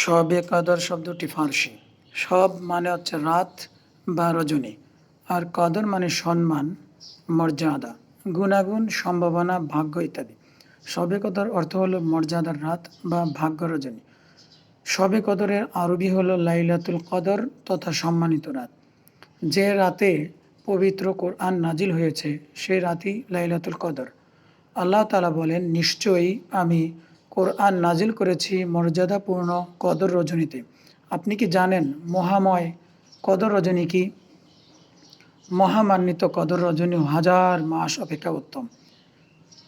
শবে কদর শব্দটি ফার্সি। সব মানে হচ্ছে রাত বা রজনী। আর কদর মানে সম্মান, মর্যাদা, গুণাগুণ, সম্ভাবনা, ভাগ্য ইত্যাদি। শবে কদর অর্থ হলো মর্যাদার রাত বা ভাগ্য রজনী। শবে কদরের আরবি হলো লাইলাতুল কদর তথা সম্মানিত রাত। যে রাতে পবিত্র কোরআন নাজিল হয়েছে সেই রাতই লাইলাতুল কদর। আল্লাহ তালা বলেন, নিশ্চয়ই আমি কোরআন নাজিল করেছি মর্যাদাপূর্ণ কদর রজনীতে। আপনি কি জানেন মহাময় কদর রজনী কি? মহামান্বিত কদর রজনী হাজার মাস অপেক্ষা উত্তম।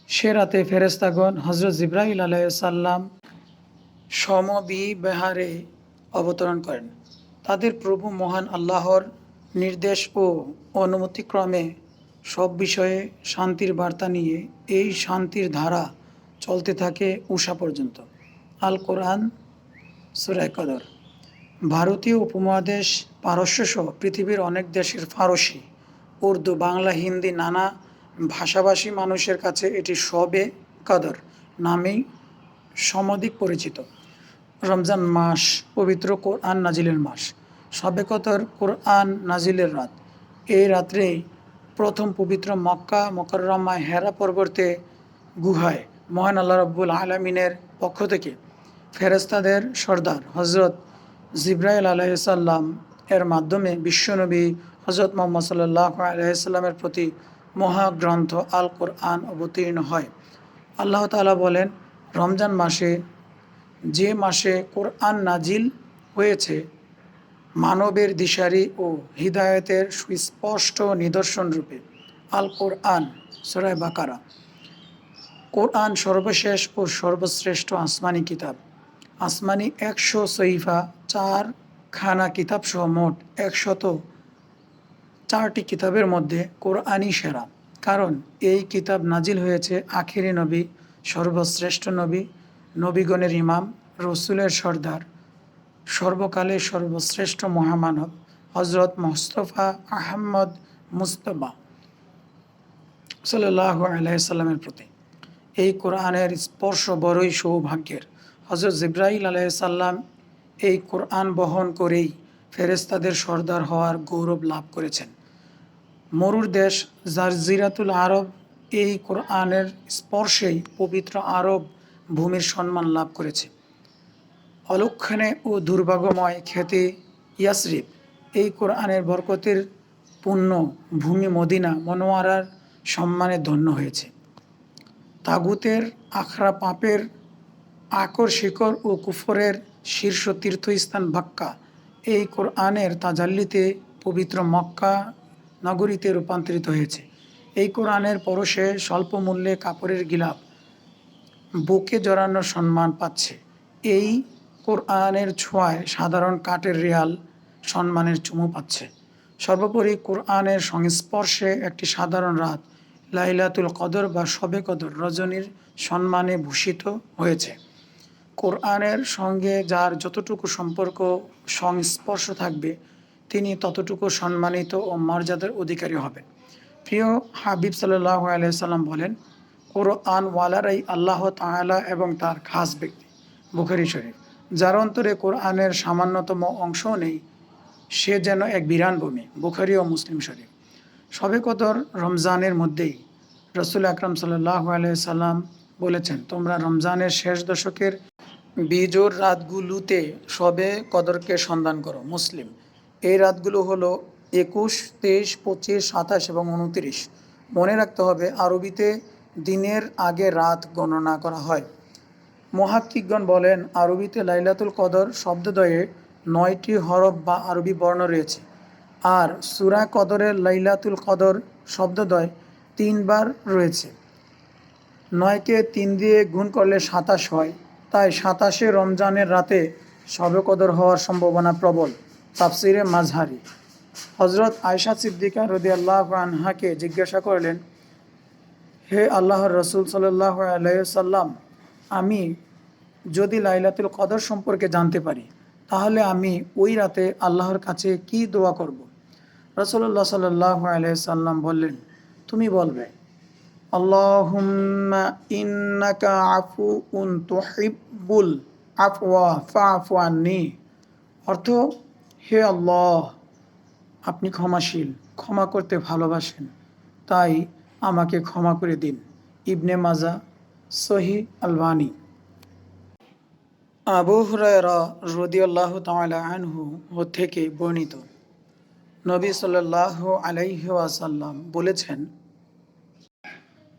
সে রাতে ফেরেস্তাগণ হজরত জিব্রাহিল আলাইসাল্লাম সমবিহারে অবতরণ করেন। তাদের প্রভু মহান আল্লাহর নির্দেশ ও অনুমতিক্রমে সব বিষয়ে শান্তির বার্তা নিয়ে এই শান্তির ধারা চলতে থাকে উষা পর্যন্ত। আল কোরআন সুরায় কদর। ভারতীয় উপমহাদেশ পারস্য সহ পৃথিবীর অনেক দেশের ফারসি, উর্দু, বাংলা, হিন্দি নানা ভাষাভাষী মানুষের কাছে এটি সবে কদর নামেই সমধিক পরিচিত। রমজান মাস, পবিত্র কোরআন নাজিলের মাস। সবে কদর কোরআন নাজিলের রাত। এই রাত্রেই প্রথম পবিত্র মক্কা মকররমায় হেরা পর্বতে গুহায় মহান আল্লাহ রব্বুল আলমিনের পক্ষ থেকে ফেরেস্তাদের সর্দার হজরত জিব্রাইল আলাইসাল্লাম এর মাধ্যমে বিশ্বনবী হজরত মোহাম্মদ সাল্লাহ আলাইসাল্লামের প্রতি মহাগ্রন্থ আল কোরআন অবতীর্ণ হয়। আল্লাহ তালা বলেন, রমজান মাসে যে মাসে কোরআন নাজিল হয়েছে, মানবের দিশারি ও হৃদায়তের সুস্পষ্ট নিদর্শন রূপে আল কোরআন সরাই বাকারা কোরআন সর্বশেষ ও সর্বশ্রেষ্ঠ আসমানি কিতাব। আসমানি একশো সৈফা চার খানা কিতাব সহ মোট একশত চারটি কিতাবের মধ্যে কোরআনই সেরা। কারণ এই কিতাব নাজিল হয়েছে আখিরি নবী, সর্বশ্রেষ্ঠ নবী, নবীগণের ইমাম, রসুলের সর্দার, সর্বকালের সর্বশ্রেষ্ঠ মহামানব হজরত মোস্তফা আহম্মদ মুস্তফা সাল্লাহ আলাইসাল্লামের প্রতি। এই কোরআনের স্পর্শ বড়ই সৌভাগ্যের। হজরত জিব্রাহিল আলাইসাল্লাম এই কোরআন বহন করেই ফেরেস্তাদের সর্দার হওয়ার গৌরব লাভ করেছেন। মরুর দেশ জারজিরাতুল আরব এই কোরআনের স্পর্শেই পবিত্র আরব ভূমির সম্মান লাভ করেছে। অলক্ষণে ও দুর্ভাগ্যময় খ্যাতি ইয়াসরিফ এই কোরআনের বরকতের পূর্ণ ভূমি মদিনা মনোয়ারার সম্মানে ধন্য হয়েছে। তাগুতের, আখড়া পাপের, আকর শিকর ও কুফরের শীর্ষ তীর্থস্থান ভাক্কা। এই কোরআনের তাজাল্লিতে পবিত্র মক্কা নগরীতে রূপান্তরিত হয়েছে। এই কোরআনের পরশে স্বল্প মূল্যে কাপড়ের গিলাপ বুকে জড়ানোর সম্মান পাচ্ছে। এই কোরআনের ছোঁয়ায় সাধারণ কাঠের রিয়াল সম্মানের চুমু পাচ্ছে। সর্বোপরি কোরআনের সংস্পর্শে একটি সাধারণ রাত লাইলাতুল কদর বা শবে কদর রজনীর সম্মানে ভূষিত হয়েছে। কোরআনের সঙ্গে যার যতটুকু সম্পর্ক সংস্পর্শ থাকবে, তিনি ততটুকু সম্মানিত ও মর্যাদার অধিকারী হবেন। প্রিয় হাবিব সাল্লাহ আলাইসাল্লাম বলেন কোরআন ওয়ালারাই আল্লাহ তাআলা এবং তার খাস ব্যক্তি। বুখারি শরীফ, যার অন্তরে কোরআনের সামান্যতম অংশও নেই, সে যেন এক বিরান ভূমি বুখারি ও মুসলিম শরীফ সবে কদর রমজানের মধ্যেই রসুল আকরম সাল্লাহ সাল্লাম বলেছেন, তোমরা রমজানের শেষ দশকের বিজোর রাতগুলোতে সবে কদরকে সন্ধান করো। মুসলিম, এই রাতগুলো হলো একুশ, তেইশ, পঁচিশ, সাতাশ এবং উনত্রিশ। মনে রাখতে হবে, আরবিতে দিনের আগে রাত গণনা করা হয়। মহাকিকগণ বলেন, আরবিতে লাইলাতুল কদর শব্দদয়ে নয়টি হরফ বা আরবি বর্ণ রয়েছে। আর সুরা কদরের লাইলাতুল কদর শব্দদয় তিনবার রয়েছে। নয়কে তিন দিয়ে গুণ করলে সাতাশ হয়। তাই সাতাশে রমজানের রাতে কদর হওয়ার সম্ভাবনা প্রবল, তাফসিরে মাঝহারি। হজরত আয়সা সিদ্দিকা রদি আল্লাহ আনহাকে জিজ্ঞাসা করলেন, হে আল্লাহর রসুল সাল্লাহ আলাইসাল্লাম আমি যদি লাইলাতুল কদর সম্পর্কে জানতে পারি, তাহলে আমি ওই রাতে আল্লাহর কাছে কি দোয়া করব? রসল্লাহ সাল্লাহ আলাইসাল্লাম বললেন তুমি বলবে অর্থ, হে আল্লাহ, আপনি ক্ষমাশীল, ক্ষমা করতে ভালোবাসেন, তাই আমাকে ক্ষমা করে দিন। ইবনে মাজা, সহি আলবানি। আবু হুরায়রা রদিয়াল্লাহ তাআলা আনহু থেকে বর্ণিত। নবী সাল্লাহ আলাইহি ওয়াসাল্লাম বলেছেন,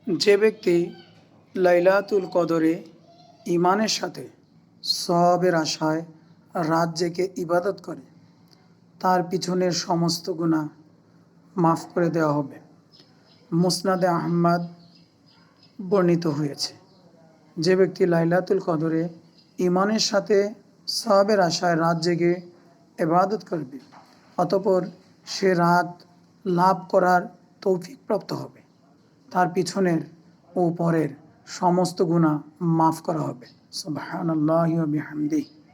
যে ব্যক্তি লাইলাতুল কদরে ইমানের সাথে সবের আশায় রাত জেগে ইবাদত করে, তার পিছনের সমস্ত গুণা মাফ করে দেওয়া হবে। মুসনাদে আহম্মদ বর্ণিত হয়েছে, যে ব্যক্তি লাইলাতুল কদরে ইমানের সাথে সবের আশায় রাত জেগে এবাদত করবে, অতপর সে রাত লাভ করার তৌফিক প্রাপ্ত হবে। তার পিছনের ও পরের সমস্ত গুণা মাফ করা হবে। সুবহানাল্লাহি ওয়া বিহামদিহি।